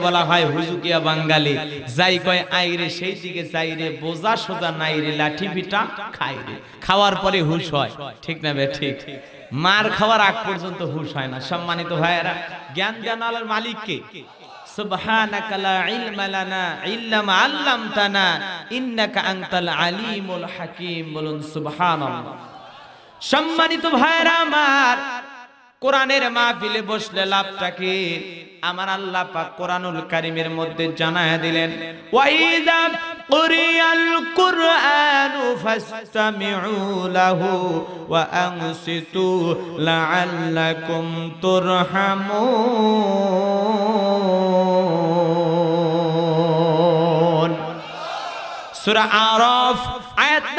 বলা হয় হুজুকিয়া বাঙালি? যাই কয় আইরে সেই দিকে যাই রে, বোঝা সোজা নাই রে, লাঠি পিটা খাই রে। খাওয়ার পরে হুশ হয়। ঠিক না বে, ঠিক। মার খাওয়ার আগ পর্যন্ত হুশ হয় না। সম্মানিত ভাইয়েরা, জ্ঞান জ্ঞান আলার মালিককে সুবহানাকা লা ইলমা লানা ইল্লা মা আল্লামতানা ইন্নাকা আনতাল আলিমুল হাকিম। বলুন, সুবহানাল্লাহ। সম্মানিত ভাইয়েরা আমার কোরআনের মাহফিলে বসলে লাভটা কি? আমার আল্লাহ পাক কোরআনুল কারীমের মধ্যে জানায় দিলেন, ওয়াইদা কুরিয়াল কুরআনু ফাসতামিউ লাহু ওয়া আনসিতু লাআল্লাকুম তুরহামুন। সূরা আরাফ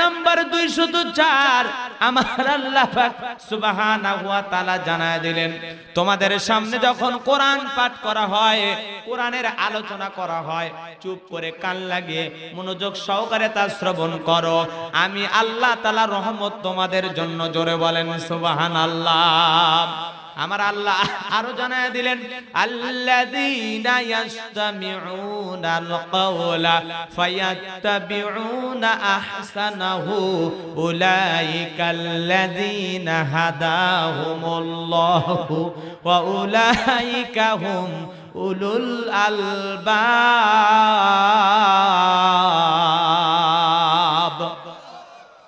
নাম্বার 204 আমার আল্লাহ সুবহানাহু জানায় দিলেন, তোমাদের সামনে যখন কোরআন পাঠ করা হয়, কোরআনের আলোচনা করা হয়, চুপ করে কান লাগিয়ে মনোযোগ সহকারে তা শ্রবণ করো। আমি আল্লাহ তাআলা রহমত তোমাদের জন্য জোরে বলেন, সুবহানাল্লাহ। আমার আল্লাহ আরও জানায় দিলেন, আল্লাযীনা ইয়াসতামিউনাল কাওলা ফায়াত্তাবিউনা আহসানাহু উলাইকাল্লাযীনা হাদাহুমুল্লাহু ওয়া উলাইকা হুম উলুল আলবাব।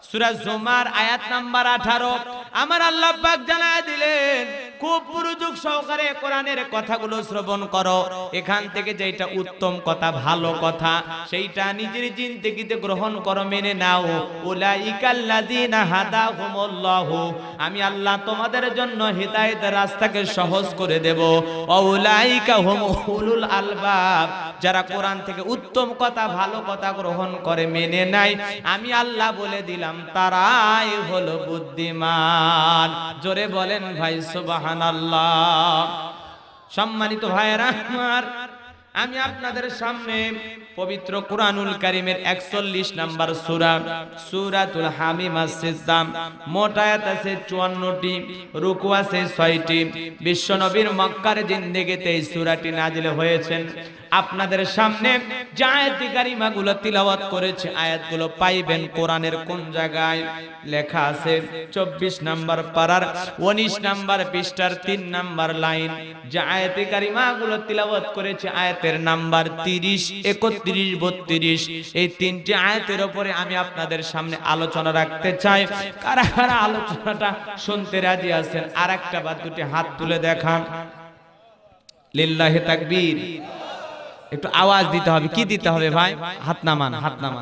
সূরা জুমার আয়াত নাম্বার 18 আমার আল্লাহ পাক দিলেন খুব মনোযোগ সহকারে কোরআনের কথাগুলো শ্রবণ করো। এখান থেকে যেটা উত্তম কথা, ভালো কথা, সেইটা নিজের জিন্দেগিতে গ্রহণ করো, মেনে নাও। আমি আল্লাহ তোমাদের জন্য হিদায়াতের রাস্তাকে সহজ করে দেব। উলাইকা হুম উলুল আলবাব যারা কোরআন থেকে উত্তম কথা, ভালো কথা গ্রহণ করে, মেনে নাই আমি আল্লাহ বলে দিলাম, তারাই হলো বুদ্ধিমান। জোরে বলেন ভাই, সুবহানাল্লাহ। সম্মানিত ভাইয়েরা, আমার আমি আপনাদের সামনে পবিত্র কোরআনুল কারিমের 41 নাম্বার সূরা, সূরাতুল হামিম আস-সিদ্দাম মোট আয়াত আছে 54টি রুকু আছে 6টি বিশ্বনবীর মক্কার জিন্দেগিতে এই সূরাটি নাজিল হয়েছেন। আপনাদের সামনে যে আয়াতি কারিমাগুলো তিলাওয়াত করেছে, আয়াতগুলো পাইবেন কোরআনের কোন জায়গায়? লেখা আছে 24 নাম্বার পারার 19 নাম্বার পৃষ্ঠার তিন নাম্বার লাইন। যে আয়াতি কারিমাগুলো তিলাওয়াত করেছে আয়াতের নাম্বার 30 31 32 এই তিনটি আয়াতের ওপরে আমি আপনাদের সামনে আলোচনা রাখতে চাই। কারা কারা আলোচনাটা শুনতে রাজি আছেন? আর একটা বা দুটি হাত তুলে দেখান। লিল্লাহে তাকবীর। একটু আওয়াজ দিতে হবে। কি দিতে হবে ভাই? হাত নামান হাত নামান।